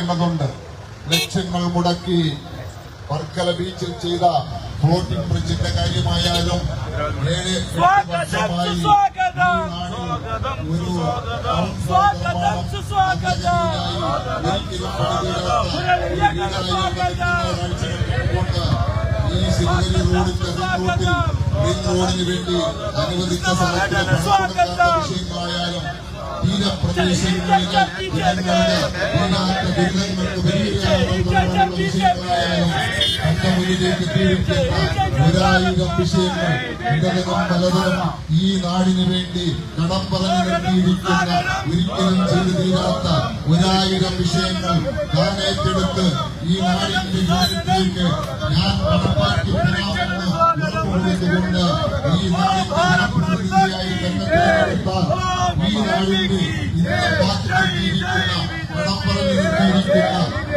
ആലോചിക്കേണ്ടതുണ്ട് ലക്ഷങ്ങൾ മുടക്കി വർക്കല ബീച്ചിൽ ചെയ്ത ഫ്ലോട്ടിംഗ് ബ്രിഡ്ജിന്റെ കാര്യമായാലും ഏഴ് വർഷമായി. ഒരു ഈ സിഗ്നലി റോഡിന്റെ റിംഗ് റോഡിൽ റോഡിന് വേണ്ടി അനുവദിച്ച സ്ഥലത്തിന് പണം വിഷയങ്ങളായാലും തീരപ്രദേശങ്ങളിലെ ജനങ്ങളുടെ തീരാത്ത ദുരിതങ്ങൾക്ക് പരിഹാരമായിട്ടുള്ള വിഷയങ്ങളായാലും മുന്നിലേക്ക് എത്തിയിരിക്കുന്ന ഒരായിരം വിഷയങ്ങൾ ഇടതരം പലതരം ഈ നാടിനു വേണ്ടി കടം പറഞ്ഞു നിർത്തിയിരിക്കുന്ന ഒരിക്കലും ചെയ്തു തീരാത്ത ഒരായിരം വിഷയങ്ങൾ ഞാൻ ഏറ്റെടുത്ത് ഈ നാടിന്റെ കാര്യത്തിലേക്ക് ഞാൻ തരാമെന്ന് ഉറപ്പുകൊടുത്തുകൊണ്ട് ഈ നാടിന്റെ ജനപ്രതിനിധിയായി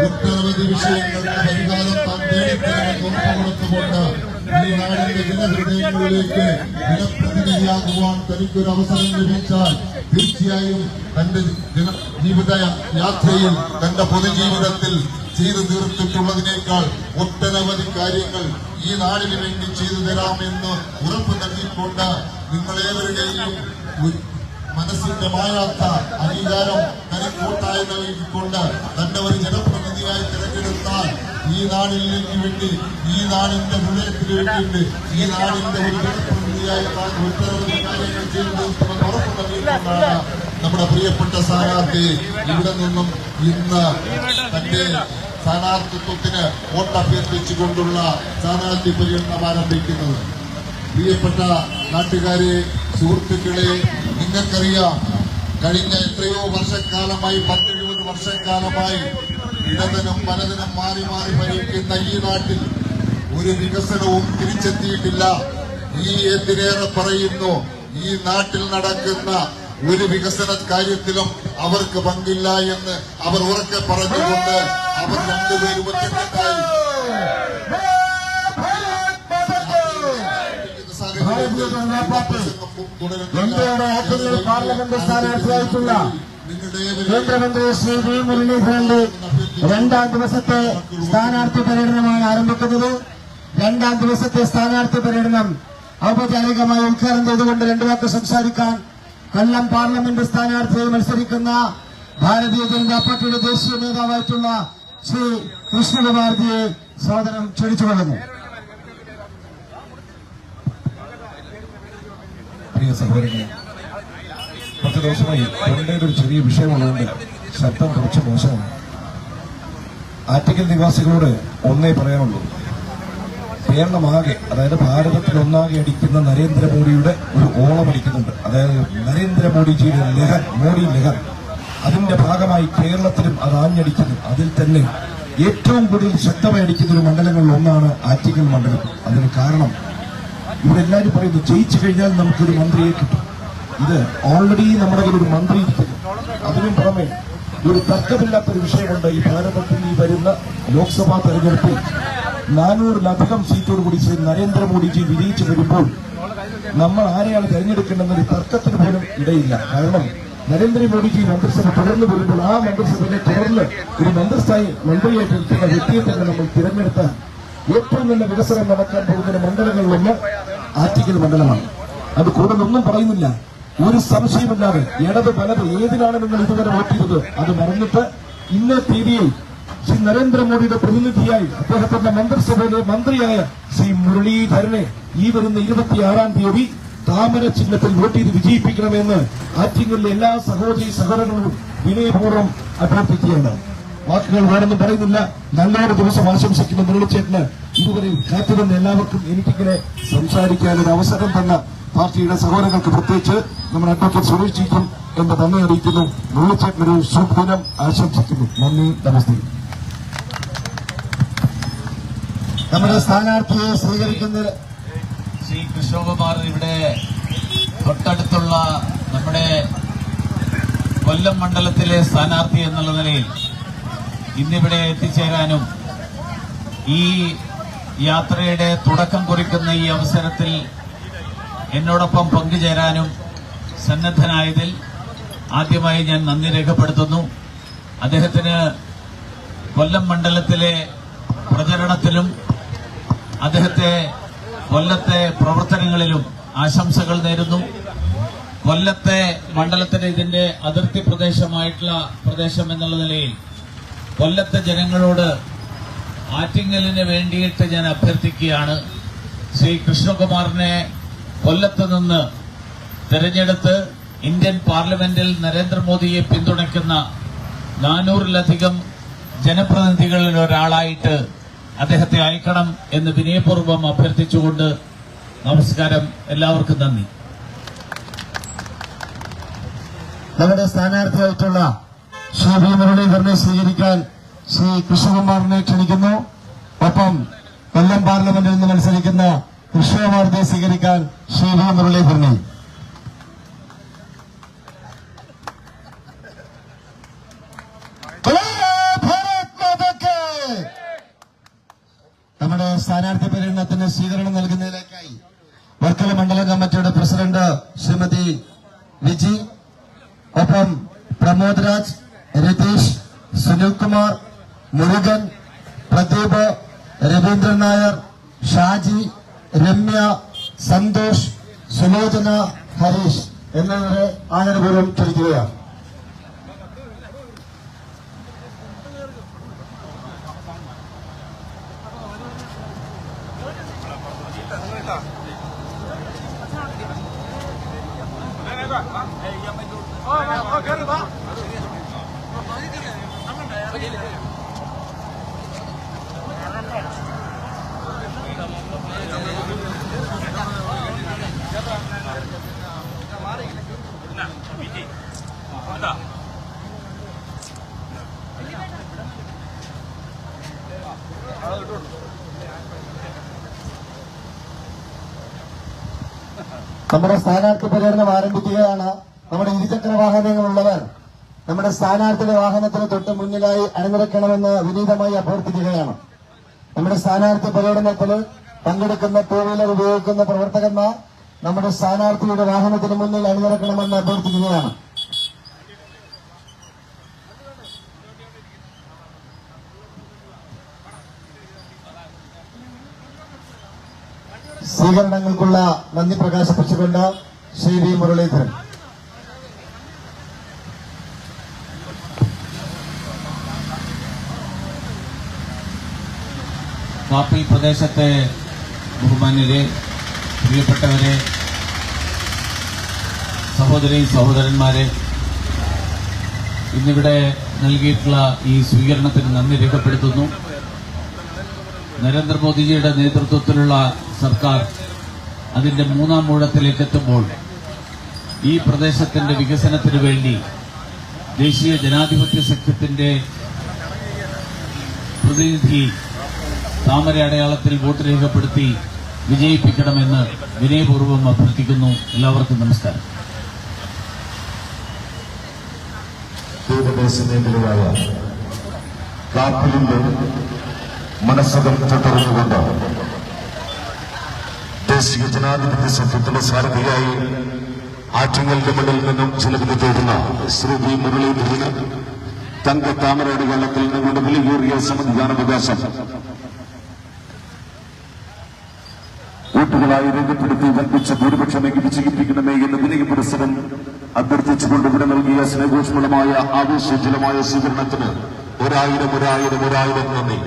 ഒട്ടനവധി വിഷയങ്ങൾക്ക് പരിഹാരം താൻ നേടിത്തരാമെന്ന് ഉറപ്പുകൊടുത്തുകൊണ്ട് ഈ നാടിന്റെ ജനഹൃദയങ്ങളിലേക്ക് ജനപ്രതിനിധിയാകുവാൻ തനിക്കൊരു അവസരം ലഭിച്ചാൽ തീർച്ചയായും തന്റെ ജീവിത യാത്രയിൽ തന്റെ പൊതുജീവിതത്തിൽ ചെയ്തു തീർത്തിട്ടുള്ളതിനേക്കാൾ ഒട്ടനവധി കാര്യങ്ങൾ ഈ നാടിന് വേണ്ടി ചെയ്തു തരാമെന്ന് ഉറപ്പ് നൽകിക്കൊണ്ട് നിങ്ങളേവരുടെയും മനസ്സിന്റെ മായാത്ത അംഗീകാരം തനിക്കൂട്ടായി നൽകിക്കൊണ്ട് തന്നെ ഒരു ജനപ്രതിനിധിയായി തിരഞ്ഞെടുത്താൽ ഈ നാടിലേക്ക് വേണ്ടി ഈ നാടിന്റെ ഹൃദയത്തിന് വേണ്ടിയിട്ട് ഈ നാടിന്റെ ഒരു ജനപ്രതിനിധിയായി ഒട്ടനവധി കാര്യങ്ങൾ ചെയ്തു ഉറപ്പ് നൽകിക്കൊണ്ടാണ് നമ്മുടെ പ്രിയപ്പെട്ട സ്ഥാനാർത്ഥി ഇവിടെ നിന്നും ഇന്ന് തന്റെ സ്ഥാനാർത്ഥിത്വത്തിന് വോട്ടഭ്യർത്ഥിച്ചുകൊണ്ടുള്ള സ്ഥാനാർത്ഥി പര്യടനം ആരംഭിക്കുന്നത്. പ്രിയപ്പെട്ട നാട്ടുകാരെ സുഹൃത്തുക്കളെ നിങ്ങൾക്കറിയാം കഴിഞ്ഞ എത്രയോ വർഷക്കാലമായി പത്തെഴുപത് വർഷക്കാലമായി ഇടതനും വലതനും മാറി മാറി ഭരിക്കുന്ന ഈ നാട്ടിൽ ഒരു വികസനവും തിരിച്ചെത്തിയിട്ടില്ല. ഈ എന്തിനേറെ പറയുന്നു ഈ നാട്ടിൽ നടക്കുന്ന ഒരു വികസന കാര്യത്തിലും അവർക്ക് പങ്കില്ല എന്ന് അവർ ഉറക്കെ പറഞ്ഞുകൊണ്ട് അവർ രണ്ടുപേരും പാർലമെന്റ് സ്ഥാനാർത്ഥിയായിട്ടുള്ള കേന്ദ്രമന്ത്രി ശ്രീ വി മുരളീധരന്റെ രണ്ടാം ദിവസത്തെ സ്ഥാനാർത്ഥി പര്യടനമാണ് ആരംഭിക്കുന്നത്. രണ്ടാം ദിവസത്തെ സ്ഥാനാർത്ഥി പര്യടനം ഔപചാരികമായി ഉദ്ഘാടനം ചെയ്തുകൊണ്ട് രണ്ടു വാക്ക് സംസാരിക്കാൻ കൊല്ലം പാർലമെന്റ് സ്ഥാനാർത്ഥിയായി മത്സരിക്കുന്ന ഭാരതീയ ജനതാ പാർട്ടിയുടെ ദേശീയ നേതാവായിട്ടുള്ള ശ്രീ കൃഷ്ണകുമാർജിയെ സ്വാഗതം ക്ഷണിച്ചുകൊള്ളുന്നു. പ്രിയ സഹോദരങ്ങളെ പത്ത് ദിവസമായി തൊണ്ടയിൽ ഒരു ചെറിയ വിഷയമുള്ളതുകൊണ്ട് ശബ്ദം കുറച്ച് മോശമാണ്. ആറ്റിക്കൽ നിവാസികളോട് ഒന്നേ പറയാനുള്ളൂ. കേരളമാകെ അതായത് ഭാരതത്തിൽ ഒന്നാകെ അടിക്കുന്ന നരേന്ദ്രമോദിയുടെ ഒരു ഓളം അടിക്കുന്നുണ്ട്. അതായത് നരേന്ദ്രമോദിജിയുടെ ലഹർ മോദി ലഹർ അതിന്റെ ഭാഗമായി കേരളത്തിലും അത് ആഞ്ഞടിക്കുന്നു. അതിൽ തന്നെ ഏറ്റവും കൂടുതൽ ശക്തമായി അടിക്കുന്ന ഒരു മണ്ഡലങ്ങളിൽ ഒന്നാണ് ആറ്റിക്കൽ മണ്ഡലം. അതിന് കാരണം ഇവിടെ എല്ലാവരും പറയുന്നു ജയിച്ചു കഴിഞ്ഞാൽ നമുക്കൊരു മന്ത്രിയെ കിട്ടും. ഇത് ഓൾറെഡി നമ്മുടെ ഒരു മന്ത്രി ഇരിക്കുന്നു. അതിനും പുറമെ ഒരു തർക്കമില്ലാത്തൊരു വിഷയമുണ്ട് ഈ ഭാരതത്തിൽ ഈ വരുന്ന ലോക്സഭാ തെരഞ്ഞെടുപ്പിൽ. നാനൂറിലധികം സീറ്റോടുകൂടി ശ്രീ നരേന്ദ്രമോദിജി വിജയിച്ചു വരുമ്പോൾ നമ്മൾ ആരെയാണ് തെരഞ്ഞെടുക്കേണ്ടെന്നൊരു തർക്കത്തിന് പോലും ഇടയില്ല. കാരണം നരേന്ദ്രമോദിജി മന്ത്രിസഭ തുടർന്ന് വരുമ്പോൾ ആ മന്ത്രിസഭയെ തുടർന്ന് ഒരു മന്ത്രിസ്ഥായി മന്ത്രിയായിട്ട് നിൽക്കുന്ന വ്യക്തിയെ തന്നെ നമ്മൾ തിരഞ്ഞെടുത്താൽ ഏറ്റവും നല്ല വികസനം നടക്കാൻ പോകുന്ന മണ്ഡലങ്ങളിലൊന്ന് ആറ്റിക്കൽ മണ്ഡലമാണ്. അത് കൂടുതലൊന്നും പറയുന്നില്ല. ഒരു സംശയമില്ലാതെ ഇടത് വലത് ഏതിനാണ് നിങ്ങൾ ഇതുവരെ വോട്ട് ചെയ്തത് അത് മറന്നിട്ട് ഇന്ന തീയതിയിൽ ശ്രീ നരേന്ദ്രമോദിയുടെ പ്രതിനിധിയായി അദ്ദേഹത്തിന്റെ മന്ത്രിസഭയിലെ മന്ത്രിയായ ശ്രീ മുരളീധരനെ ഈ വരുന്ന ഇരുപത്തിയാറാം തീയതി താമര ചിഹ്നത്തിൽ വോട്ട് ചെയ്ത് വിജയിപ്പിക്കണമെന്ന് ആറ്റിങ്ങലിലെ എല്ലാ സഹോദരി സഹോദരങ്ങളും വിനയപൂർവം അഭ്യർത്ഥിക്കുകയാണ്. വാക്കുകൾ വേണമെന്ന് പറയുന്നില്ല. നല്ലൊരു ദിവസം ആശംസിക്കുന്ന മുരളിച്ചേട്ടന് ഇതുവരെ കാത്തിരുന്ന എല്ലാവർക്കും എനിക്കിങ്ങനെ സംസാരിക്കാൻ ഒരു അവസരം തന്ന പാർട്ടിയുടെ സഹോദരങ്ങൾക്ക് പ്രത്യേകിച്ച് നമ്മുടെ അഡ്വക്കേറ്റ് സുരേഷ് ജിക്കും എന്ന് തന്നെ അറിയിക്കുന്നു. മുരളിച്ചേട്ടനൊരു ശുഭദിനം ആശംസിക്കുന്നു. നന്ദി നമസ്തേ. നമ്മുടെ സ്ഥാനാർത്ഥിയെ സ്വീകരിക്കുന്ന ശ്രീ കൃഷ്ണകുമാർ ഇവിടെ തൊട്ടടുത്തുള്ള നമ്മുടെ കൊല്ലം മണ്ഡലത്തിലെ സ്ഥാനാർത്ഥി എന്നുള്ള നിലയിൽ ഇന്നിവിടെ എത്തിച്ചേരാനും ഈ യാത്രയുടെ തുടക്കം കുറിക്കുന്ന ഈ അവസരത്തിൽ എന്നോടൊപ്പം പങ്കുചേരാനും സന്നദ്ധനായതിൽ ആദ്യമായി ഞാൻ നന്ദി രേഖപ്പെടുത്തുന്നു. അദ്ദേഹത്തിന് കൊല്ലം മണ്ഡലത്തിലെ പ്രചരണത്തിലും അദ്ദേഹത്തെ കൊല്ലത്തെ പ്രവർത്തനങ്ങളിലും ആശംസകൾ നേരുന്നു. കൊല്ലത്തെ മണ്ഡലത്തിന്റെ ഇതിന്റെ അതിർത്തി പ്രദേശമായിട്ടുള്ള പ്രദേശം എന്നുള്ള നിലയിൽ കൊല്ലത്തെ ജനങ്ങളോട് ആറ്റിങ്ങലിന് വേണ്ടിയിട്ട് ഞാൻ അഭ്യർത്ഥിക്കുകയാണ്. ശ്രീ കൃഷ്ണകുമാറിനെ കൊല്ലത്ത് നിന്ന് തെരഞ്ഞെടുത്ത് ഇന്ത്യൻ പാർലമെന്റിൽ നരേന്ദ്രമോദിയെ പിന്തുണയ്ക്കുന്ന നാനൂറിലധികം ജനപ്രതിനിധികളിൽ ഒരാളായിട്ട് അദ്ദേഹത്തെ അയക്കണം എന്ന് വിനയപൂർവം അഭ്യർത്ഥിച്ചുകൊണ്ട് നമസ്കാരം. എല്ലാവർക്കും നന്ദി. നമ്മുടെ സ്ഥാനാർത്ഥിയായിട്ടുള്ള ശ്രീ വി മുരളീധരനെ സ്വീകരിക്കാൻ ശ്രീ കൃഷ്ണകുമാറിനെ ക്ഷണിക്കുന്നു. ഒപ്പം കൊല്ലം പാർലമെന്റിൽ നിന്ന് മത്സരിക്കുന്ന കൃഷ്ണകുമാറിനെ സ്വീകരിക്കാൻ ശ്രീ വി മുരളീധരനെ നമ്മുടെ സ്ഥാനാർത്ഥി പര്യടനത്തിന് സ്വീകരണം നൽകുന്നതിലേക്കായി വർക്കല മണ്ഡലം കമ്മിറ്റിയുടെ പ്രസിഡന്റ് ശ്രീമതി വിജി ഒപ്പം പ്രമോദ് രാജ് രതീഷ് സുനിൽകുമാർ മുരുകൻ പ്രദീപ് രവീന്ദ്രൻ നായർ ഷാജി രമ്യ സന്തോഷ് സുലോചന ഹരീഷ് എന്നിവരെ ആദരപൂർവം ക്ഷണിക്കുകയാണ്. നമ്മുടെ സ്ഥാനാർത്ഥി പര്യടനം ആരംഭിക്കുകയാണ്. നമ്മുടെ ഇരുചക്ര വാഹനങ്ങളുള്ളവർ നമ്മുടെ സ്ഥാനാർത്ഥിയുടെ വാഹനത്തിന് തൊട്ട് മുന്നിലായി അണിനിരക്കണമെന്ന് വിനീതമായി അഭ്യർത്ഥിക്കുകയാണ്. നമ്മുടെ സ്ഥാനാർത്ഥി പര്യടനത്തിൽ പങ്കെടുക്കുന്ന ടൂ വീലർ ഉപയോഗിക്കുന്ന പ്രവർത്തകന്മാർ നമ്മുടെ സ്ഥാനാർത്ഥിയുടെ വാഹനത്തിന് മുന്നിൽ അണിനിരക്കണമെന്ന് അഭ്യർത്ഥിക്കുകയാണ്. സ്വീകരണങ്ങൾക്കുള്ള നന്ദി പ്രകാശിപ്പിച്ചുകൊണ്ട് ശ്രീ വി മുരളീധരൻ. കാപ്പി പ്രദേശത്തെ ബഹുമാന്യരെ പ്രിയപ്പെട്ടവരെ സഹോദരി സഹോദരന്മാരെ ഇന്നിവിടെ നൽകിയിട്ടുള്ള ഈ സ്വീകരണത്തിന് നന്ദി രേഖപ്പെടുത്തുന്നു. നരേന്ദ്രമോദിജിയുടെ നേതൃത്വത്തിലുള്ള സർക്കാർ അതിന്റെ മൂന്നാം മൂഴത്തിലേക്ക് എത്തുമ്പോൾ ഈ പ്രദേശത്തിന്റെ വികസനത്തിനു വേണ്ടി ദേശീയ ജനാധിപത്യ സഖ്യത്തിന്റെ പ്രതിനിധി താമര അടയാളത്തിൽ വോട്ട് രേഖപ്പെടുത്തി വിജയിപ്പിക്കണമെന്ന് വിനയപൂർവം അഭ്യർത്ഥിക്കുന്നു. എല്ലാവർക്കും നമസ്കാരം. തീരദേശ മേഖലയായ കാപ്പിലിന്റെ മനസ്സകം തൊട്ടറിഞ്ഞുകൊണ്ട് ദേശീയ ജനാധിപത്യ സഖ്യത്തിന്റെ സാരഥിയായി ആറ്റിങ്ങലിന്റെ മണ്ണിൽ നിന്നും ചിലവിന് തേടുന്ന ശ്രീ വി മുരളീധരന് തങ്ക താമരയുടെ വെള്ളത്തിൽ നിങ്ങളുടെ വിലയേറിയ സമ്മതിദാനാവകാശം വോട്ടുകളായി രേഖപ്പെടുത്തി വൻപിച്ച ഭൂരിപക്ഷമേക്ക് വിജയിപ്പിക്കണമേ എന്ന് വിനയ പുരസ്സരം അഭ്യർത്ഥിച്ചുകൊണ്ട് ഇവിടെ നൽകിയ സ്നേഹോഷ്മളമായ ആവേശജലമായ സ്വീകരണത്തിന് ഒരായിരം ഒരായിരം ഒരായിരം നന്ദി.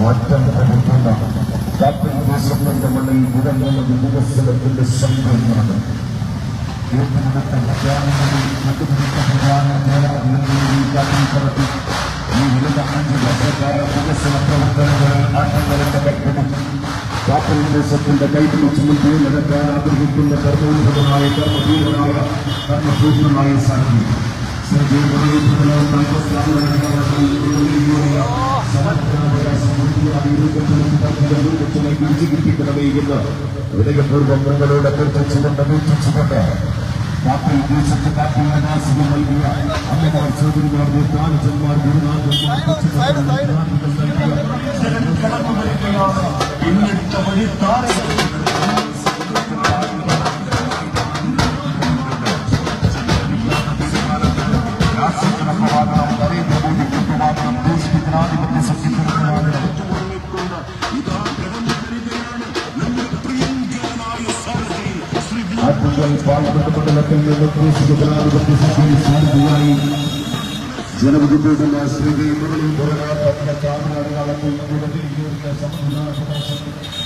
മാറ്റം വരുത്തുന്ന ക്യാപ്റ്റൻ ദേശത്തിന്റെ മണ്ണിൽ മുടങ്ങുന്ന വികസനത്തിന്റെ ഈ പ്രവർത്തനങ്ങളിൽ ആട്ടങ്ങളുടെ കൽപ്പന കാപ്പൽ നടക്കാൻ ആഗ്രഹിക്കുന്ന കർമ്മോന്നതനായ കർമ്മധീരനായ കർമ്മസൂക്ഷ്മമായ സാക്ഷി ഹൃദയപൂർവം നിങ്ങളോട് അഭ്യർത്ഥിച്ചുകൊണ്ട് അപേക്ഷിച്ചുകൊണ്ട് കാപ്പിൽ ദേശത്ത് കാപ്പിൽ വിനാശം നൽകിയ അമ്മമാർ സഹോദരിമാർ ജ്ഞാനജന്മാർ ഗുരുനാഥന്മാർ പിന്നിട്ട വഴി താരകൾ ആറ്റുകൾ പാർലമെന്റ് മണ്ഡലത്തിൽ നിന്ന് ജനാധിപത്യ സഖ്യം സാരഥിയായി ജനവിധിപ്പെടുന്ന ശ്രീ മുരളി പോരാട്ടത്തിന്റെ താമരകളത്തിൽ നിലവിലിയ സംവിധാന പ്രദേശം